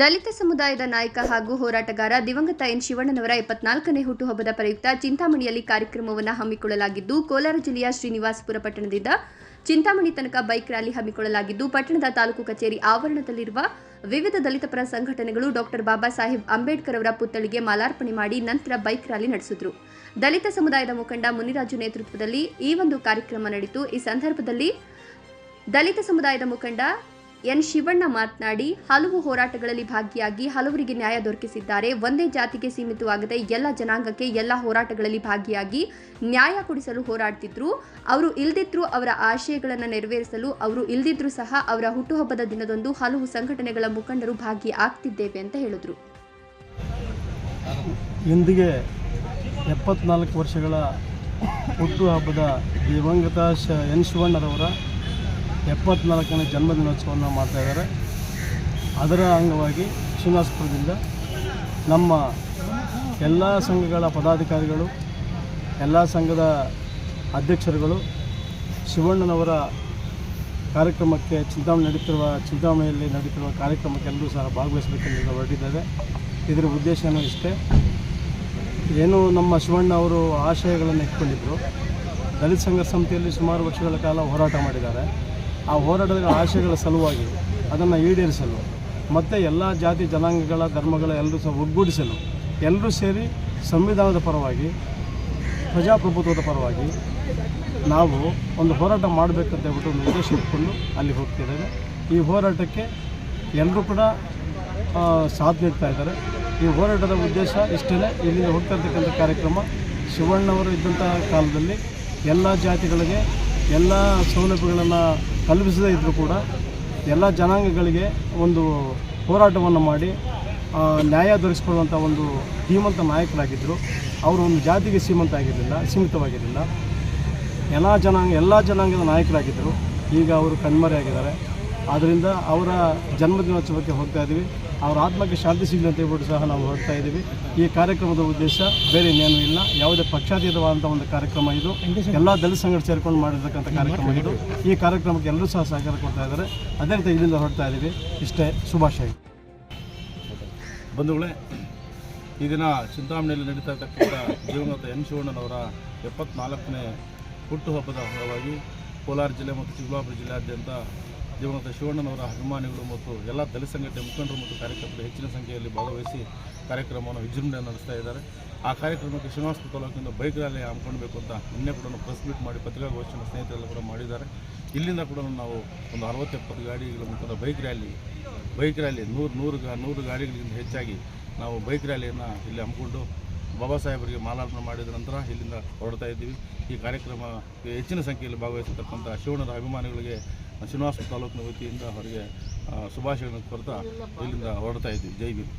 ದಲಿತ ಸಮುದಾಯದ ನಾಯಕ ಹಾಗೂ ಹೋರಾಟಗಾರ ದಿವಂಗತ ಎನ್ ಶಿವಣ್ಣನವರ ಎಪ್ಪತ್ನಾಲ್ಕನೇ ಹುಟ್ಟುಹಬ್ಬದ ಪ್ರಯುಕ್ತ ಚಿಂತಾಮಣಿಯಲ್ಲಿ ಕಾರ್ಯಕ್ರಮವನ್ನು ಹಮ್ಮಿಕೊಳ್ಳಲಾಗಿದ್ದು, ಕೋಲಾರ ಜಿಲ್ಲೆಯ ಶ್ರೀನಿವಾಸಪುರ ಪಟ್ಟಣದಿಂದ ಚಿಂತಾಮಣಿ ತನಕ ಬೈಕ್ ರ್ಯಾಲಿ ಹಮ್ಮಿಕೊಳ್ಳಲಾಗಿದ್ದು, ಪಟ್ಟಣದ ತಾಲೂಕು ಕಚೇರಿ ಆವರಣದಲ್ಲಿರುವ ವಿವಿಧ ದಲಿತ ಪರ ಸಂಘಟನೆಗಳು ಡಾಕ್ಟರ್ ಬಾಬಾ ಸಾಹೇಬ್ ಅಂಬೇಡ್ಕರ್ ಅವರ ಪುತ್ಥಳಿಗೆ ಮಾಲಾರ್ಪಣೆ ಮಾಡಿ ನಂತರ ಬೈಕ್ ರ್ಯಾಲಿ ನಡೆಸಿದ್ರು. ದಲಿತ ಸಮುದಾಯದ ಮುಖಂಡ ಮುನಿರಾಜು ನೇತೃತ್ವದಲ್ಲಿ ಈ ಒಂದು ಕಾರ್ಯಕ್ರಮ ನಡೆಯಿತು ಈ ಸಂದರ್ಭದಲ್ಲಿ ದಲಿತ ಸಮುದಾಯದ ಮುಖಂಡ ಎನ್ ಶಿವಣ್ಣ ಮಾತನಾಡಿ, ಹಲವು ಹೋರಾಟಗಳಲ್ಲಿ ಭಾಗಿಯಾಗಿ ಹಲವರಿಗೆ ನ್ಯಾಯ ದೊರಕಿಸಿದ್ದಾರೆ. ಒಂದೇ ಜಾತಿಗೆ ಸೀಮಿತವಾಗದೆ ಎಲ್ಲ ಜನಾಂಗಕ್ಕೆ ಎಲ್ಲ ಹೋರಾಟಗಳಲ್ಲಿ ಭಾಗಿಯಾಗಿ ನ್ಯಾಯ ಕೊಡಿಸಲು ಹೋರಾಡ್ತಿದ್ರು. ಅವರು ಇಲ್ದಿದ್ರು ಅವರ ಆಶಯಗಳನ್ನು ನೆರವೇರಿಸಲು, ಅವರು ಇಲ್ದಿದ್ರು ಸಹ ಅವರ ಹುಟ್ಟುಹಬ್ಬದ ದಿನದಂದು ಹಲವು ಸಂಘಟನೆಗಳ ಮುಖಂಡರು ಭಾಗಿ ಆಗ್ತಿದ್ದೇವೆ ಅಂತ ಹೇಳಿದ್ರು. ಇಂದಿಗೆ ಎಪ್ಪತ್ನಾಲ್ಕು ವರ್ಷಗಳ ಹುಟ್ಟುಹಬ್ಬದ ದಿವಂಗತ ಎನ್ ಶಿವಣ್ಣರವರ ಎಪ್ಪತ್ನಾಲ್ಕನೇ ಜನ್ಮದಿನೋತ್ಸವವನ್ನು ಮಾಡ್ತಾ ಇದ್ದಾರೆ. ಅದರ ಅಂಗವಾಗಿ ಶ್ರೀನಿವಾಸಪುರದಿಂದ ನಮ್ಮ ಎಲ್ಲ ಸಂಘಗಳ ಪದಾಧಿಕಾರಿಗಳು, ಎಲ್ಲ ಸಂಘದ ಅಧ್ಯಕ್ಷರುಗಳು, ಶಿವಣ್ಣನವರ ಕಾರ್ಯಕ್ರಮಕ್ಕೆ ಚಿಂತಾಮಣಿ ನಡೀತಿರುವ ಚಿಂತಾಮಣಿಯಲ್ಲಿ ನಡೀತಿರುವ ಕಾರ್ಯಕ್ರಮಕ್ಕೆ ಎಲ್ಲರೂ ಸಹ ಭಾಗವಹಿಸಬೇಕೆಂದು ಹೊರಟಿದ್ದೇವೆ ಇದರ ಉದ್ದೇಶನೂ ಇಷ್ಟೇ. ಏನು ನಮ್ಮ ಶಿವಣ್ಣ ಅವರು ಆಶಯಗಳನ್ನು ಇಟ್ಕೊಂಡಿದ್ದರು ದಲಿತ ಸಂಘ ಸಮಿತಿಯಲ್ಲಿ ಸುಮಾರು ವರ್ಷಗಳ ಕಾಲ ಹೋರಾಟ ಮಾಡಿದ್ದಾರೆ. ಆ ಹೋರಾಟದ ಆಶಯಗಳ ಸಲುವಾಗಿ ಅದನ್ನು ಈಡೇರಿಸಲು, ಮತ್ತು ಎಲ್ಲ ಜಾತಿ ಜನಾಂಗಗಳ, ಧರ್ಮಗಳ ಎಲ್ಲರೂ ಸಹ ಒಗ್ಗೂಡಿಸಲು, ಎಲ್ಲರೂ ಸೇರಿ ಸಂವಿಧಾನದ ಪರವಾಗಿ, ಪ್ರಜಾಪ್ರಭುತ್ವದ ಪರವಾಗಿ ನಾವು ಒಂದು ಹೋರಾಟ ಮಾಡಬೇಕಂತ ಹೇಳ್ಬಿಟ್ಟು ಒಂದು ಉದ್ದೇಶ ಇಟ್ಕೊಂಡು ಅಲ್ಲಿ ಹೋಗ್ತಿದ್ದೇವೆ ಈ ಹೋರಾಟಕ್ಕೆ ಎಲ್ಲರೂ ಕೂಡ ಸಾಥ್ ನೀಡ್ತಾ ಇದ್ದಾರೆ. ಈ ಹೋರಾಟದ ಉದ್ದೇಶ ಇಷ್ಟೇ ಇಲ್ಲಿಂದ ಹೋಗ್ತಾ ಇರ್ತಕ್ಕಂಥ ಕಾರ್ಯಕ್ರಮ ಶಿವಣ್ಣವರು ಇದ್ದಂಥ ಕಾಲದಲ್ಲಿ ಎಲ್ಲ ಜಾತಿಗಳಿಗೆ ಎಲ್ಲ ಸೌಲಭ್ಯಗಳನ್ನು ಕಲ್ಪಿಸದೇ ಇದ್ದರೂ ಕೂಡ ಎಲ್ಲ ಜನಾಂಗಗಳಿಗೆ ಒಂದು ಹೋರಾಟವನ್ನು ಮಾಡಿ ನ್ಯಾಯ ದೊರಕಿಸ್ಕೊಳ್ಳುವಂಥ ಒಂದು ಧೀಮಂತ ನಾಯಕರಾಗಿದ್ದರು ಅವರು ಒಂದು ಜಾತಿಗೆ ಸೀಮಂತ ಆಗಿರಲಿಲ್ಲ, ಸೀಮಿತವಾಗಿರಲಿಲ್ಲ. ಎಲ್ಲ ಜನಾಂಗ, ಎಲ್ಲ ಜನಾಂಗದ ನಾಯಕರಾಗಿದ್ದರು ಈಗ ಅವರು ಕಣ್ಮರೆಯಾಗಿದ್ದಾರೆ. ಆದ್ದರಿಂದ ಅವರ ಜನ್ಮದಿನೋತ್ಸವಕ್ಕೆ ಹೋಗ್ತಾ ಇದ್ದೀವಿ ಅವರ ಆತ್ಮಕ್ಕೆ ಶಾಂತಿ ಸಿಗಲಿ ಅಂತ ಹೇಳ್ಬಿಟ್ಟು ಸಹ ನಾವು ಹೊರಡ್ತಾ ಇದ್ದೀವಿ. ಈ ಕಾರ್ಯಕ್ರಮದ ಉದ್ದೇಶ ಬೇರೆ ಇನ್ನೇನು ಇಲ್ಲ. ಯಾವುದೇ ಪಕ್ಷಾತೀತವಾದಂಥ ಒಂದು ಕಾರ್ಯಕ್ರಮ ಇದು. ಎಲ್ಲ ದಲಿತ ಸಂಘಟ ಸೇರ್ಕೊಂಡು ಮಾಡಿರ್ತಕ್ಕಂಥ ಕಾರ್ಯಕ್ರಮ ಇದು. ಈ ಕಾರ್ಯಕ್ರಮಕ್ಕೆ ಎಲ್ಲರೂ ಸಹ ಸಹಕಾರ ಕೊಡ್ತಾ ಇದ್ದಾರೆ. ಅದೇ ರೀತಿ ಇಲ್ಲಿಂದ ಹೊರಡ್ತಾ ಇದ್ದೀವಿ. ಇಷ್ಟೇ ಶುಭಾಶಯ. ಬಂಧುಗಳೇ, ಈ ದಿನ ಚಿಂತಾಮಣಿಯಲ್ಲಿ ನಡೀತಾ ಇರ್ತಕ್ಕಂಥ ಜೀವನದ ಎನ್ ಶಿವಣ್ಣನವರ ಎಪ್ಪತ್ನಾಲ್ಕನೇ ಹುಟ್ಟುಹಬ್ಬದ ಅಂಗವಾಗಿ ಕೋಲಾರ ಜಿಲ್ಲೆ ಮತ್ತು ಚಿಕ್ಕಬಳ್ಳಾಪುರ ಜಿಲ್ಲೆಯಾದ್ಯಂತ ದಿವಂಗತ ಶಿವಣ್ಣನವರ ಅಭಿಮಾನಿಗಳು ಮತ್ತು ಎಲ್ಲ ದಲಿತ ಸಂಘಟನೆ ಮುಖಂಡರು ಮತ್ತು ಕಾರ್ಯಕರ್ತರು ಹೆಚ್ಚಿನ ಸಂಖ್ಯೆಯಲ್ಲಿ ಭಾಗವಹಿಸಿ ಕಾರ್ಯಕ್ರಮವನ್ನು ವಿಜೃಂಭಣೆ ನಡೆಸ್ತಾ ಇದ್ದಾರೆ. ಆ ಕಾರ್ಯಕ್ರಮಕ್ಕೆ ಶ್ರೀನಿವಾಸಪುರ ತಾಲೂಕಿನಿಂದ ಬೈಕ್ ರ್ಯಾಲಿ ಹಮ್ಮಿಕೊಳ್ಬೇಕು ಅಂತ ನಿನ್ನೆ ಕೂಡ ಪ್ರೆಸ್ ಮೀಟ್ ಮಾಡಿ ಪತ್ರಿಕಾಗೋಷ್ಠಿಯನ್ನು ಸ್ನೇಹಿತರೆಲ್ಲ ಕೂಡ ಮಾಡಿದ್ದಾರೆ. ಇಲ್ಲಿಂದ ಕೂಡ ನಾವು ಒಂದು ಅರವತ್ತೆಪ್ಪತ್ತು ಗಾಡಿಗಳ ಮುಖಾಂತರ ಬೈಕ್ ರ್ಯಾಲಿ ಬೈಕ್ ರ್ಯಾಲಿ ನೂರು ನೂರು ಗಾ, ನೂರು ಗಾಡಿಗಳಿಗಿಂತ ಹೆಚ್ಚಾಗಿ ನಾವು ಬೈಕ್ ರ್ಯಾಲಿಯನ್ನು ಇಲ್ಲಿ ಹಮ್ಮಿಕೊಂಡು ಬಾಬಾ ಸಾಹೇಬರಿಗೆ ಮಾಲಾರ್ಪಣೆ ಮಾಡಿದ ನಂತರ ಇಲ್ಲಿಂದ ಹೊರಡ್ತಾ ಇದ್ದೀವಿ. ಈ ಕಾರ್ಯಕ್ರಮ ಹೆಚ್ಚಿನ ಸಂಖ್ಯೆಯಲ್ಲಿ ಭಾಗವಹಿಸತಕ್ಕಂಥ ಶಿವಣ್ಣದ ಅಭಿಮಾನಿಗಳಿಗೆ ಶ್ರೀನಿವಾಸ ತಾಲೂಕಿನ ವತಿಯಿಂದ ಅವರಿಗೆ ಶುಭಾಶಯಗಳನ್ನು ಕೊಡ್ತಾ ಇಲ್ಲಿಂದ ಹೊರಡ್ತಾ ಇದ್ದೀವಿ. ಜೈ ಭೀಮ್.